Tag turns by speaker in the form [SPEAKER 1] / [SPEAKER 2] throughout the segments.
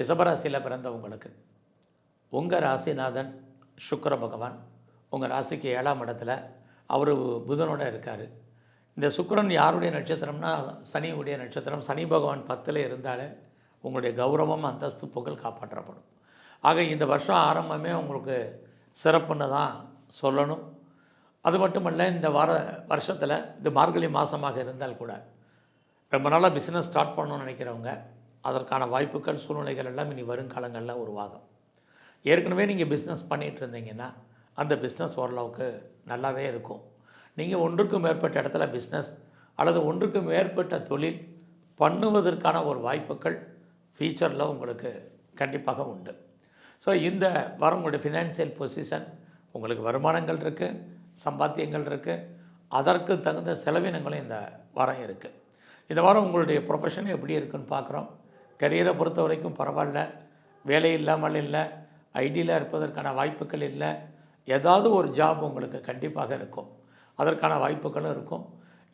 [SPEAKER 1] ரிஷபராசியில் பிறந்தவங்களுக்கு உங்கள் ராசிநாதன் சுக்கர பகவான் உங்கள் ராசிக்கு ஏழாம் இடத்துல அவர் புதனோட இருக்கார். இந்த சுக்கரன் யாருடைய நட்சத்திரம்னா சனியுடைய நட்சத்திரம் சனி பகவான் பத்தில் இருந்தாலே உங்களுடைய கௌரவம் அந்தஸ்து புகழ் காப்பாற்றப்படும். ஆக இந்த வருஷம் ஆரம்பமே உங்களுக்கு சிறப்புன்னு தான் சொல்லணும். அது மட்டுமல்ல இந்த வார வருஷத்தில் இது மார்கழி மாதமாக இருந்தால் கூட ரொம்ப நாளாக பிஸ்னஸ் ஸ்டார்ட் பண்ணணும்னு நினைக்கிறவங்க அதற்கான வாய்ப்புகள் சூழ்நிலைகள் எல்லாம் இனி வருங்காலங்களில் உருவாகும். ஏற்கனவே நீங்கள் பிஸ்னஸ் பண்ணிகிட்டு இருந்தீங்கன்னா அந்த பிஸ்னஸ் ஓரளவுக்கு நல்லாவே இருக்கும். நீங்கள் ஒன்றுக்கும் மேற்பட்ட இடத்துல பிஸ்னஸ் அல்லது ஒன்றுக்கும் மேற்பட்ட தொழில் பண்ணுவதற்கான ஒரு வாய்ப்புகள் ஃபியூச்சரில் உங்களுக்கு கண்டிப்பாக உண்டு. ஸோ இந்த வாரம் உங்களுடைய ஃபினான்சியல் பொசிஷன் உங்களுக்கு வருமானங்கள் இருக்குது சம்பாத்தியங்கள் இருக்குது அதற்கு தகுந்த செலவினங்களும் இந்த வாரம் இருக்குது இந்த வாரம் உங்களுடைய ப்ரொஃபஷன் எப்படி இருக்குன்னு பார்க்குறோம். கரியரை பொறுத்த வரைக்கும் பரவாயில்ல. வேலை இல்லாமல் இல்லை. ஐடியில் இருப்பதற்கான வாய்ப்புகள் இல்லை. ஏதாவது ஒரு ஜாப் உங்களுக்கு கண்டிப்பாக இருக்கும். அதற்கான வாய்ப்புகளும் இருக்கும்.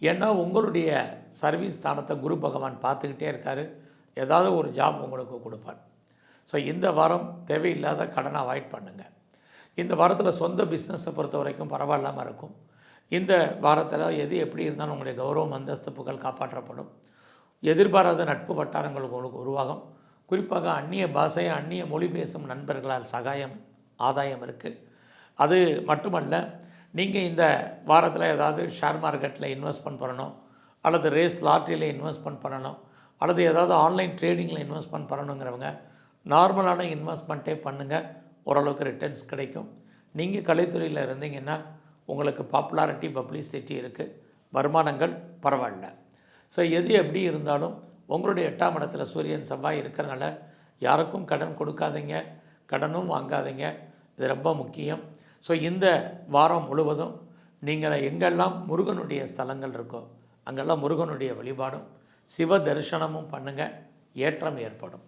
[SPEAKER 1] ஏன்னா உங்களுடைய சர்வீஸ் ஸ்தானத்தை குரு பகவான் பார்த்துக்கிட்டே இருக்கார். ஏதாவது ஒரு ஜாப் உங்களுக்கு கொடுப்பார். ஸோ இந்த வாரம் தேவையில்லாத கடனை அவாய்ட் பண்ணுங்கள் இந்த வாரத்தில் சொந்த பிஸ்னஸை பொறுத்த வரைக்கும் பரவாயில்லாமல் இருக்கும். இந்த வாரத்தில் எது எப்படி இருந்தாலும் உங்களுடைய கௌரவம் அந்தஸ்து புகழ் காப்பாற்றப்படும். எதிர்பாராத நட்பு வட்டாரங்கள் உங்களுக்கு உருவாகும். குறிப்பாக அந்நிய பாஷை அந்நிய மொழி பேசும் நண்பர்களால் சகாயம் ஆதாயம் இருக்குது அது மட்டுமல்ல நீங்கள் இந்த வாரத்தில் ஏதாவது ஷேர் மார்க்கெட்டில் இன்வெஸ்ட்மெண்ட் பண்ணணும் அல்லது ரேஸ் லாட்ரியில் இன்வெஸ்ட்மெண்ட் பண்ணணும் அல்லது ஏதாவது ஆன்லைன் ட்ரேடிங்கில் இன்வெஸ்ட்மெண்ட் பண்ணணுங்கிறவங்க நார்மலான இன்வெஸ்ட்மெண்ட்டே பண்ணுங்கள் ஓரளவுக்கு ரிட்டர்ன்ஸ் கிடைக்கும். நீங்கள் கலைத்துறையில் இருந்தீங்கன்னா உங்களுக்கு பாப்புலாரிட்டி பப்ளிசிட்டி இருக்குது வருமானங்கள் பரவாயில்ல. ஸோ எது எப்படி இருந்தாலும் உங்களுடைய எட்டாம் இடத்துல சூரியன் செவ்வாய் இருக்கிறனால யாருக்கும் கடன் கொடுக்காதீங்க. கடனும் வாங்காதீங்க. இது ரொம்ப முக்கியம். ஸோ இந்த வாரம் முழுவதும் நீங்கள் எங்கெல்லாம் முருகனுடைய ஸ்தலங்கள் இருக்கோ அங்கெல்லாம் முருகனுடைய வழிபாடும் சிவ தரிசனமும் பண்ணுங்கள் ஏற்றம் ஏற்படும்.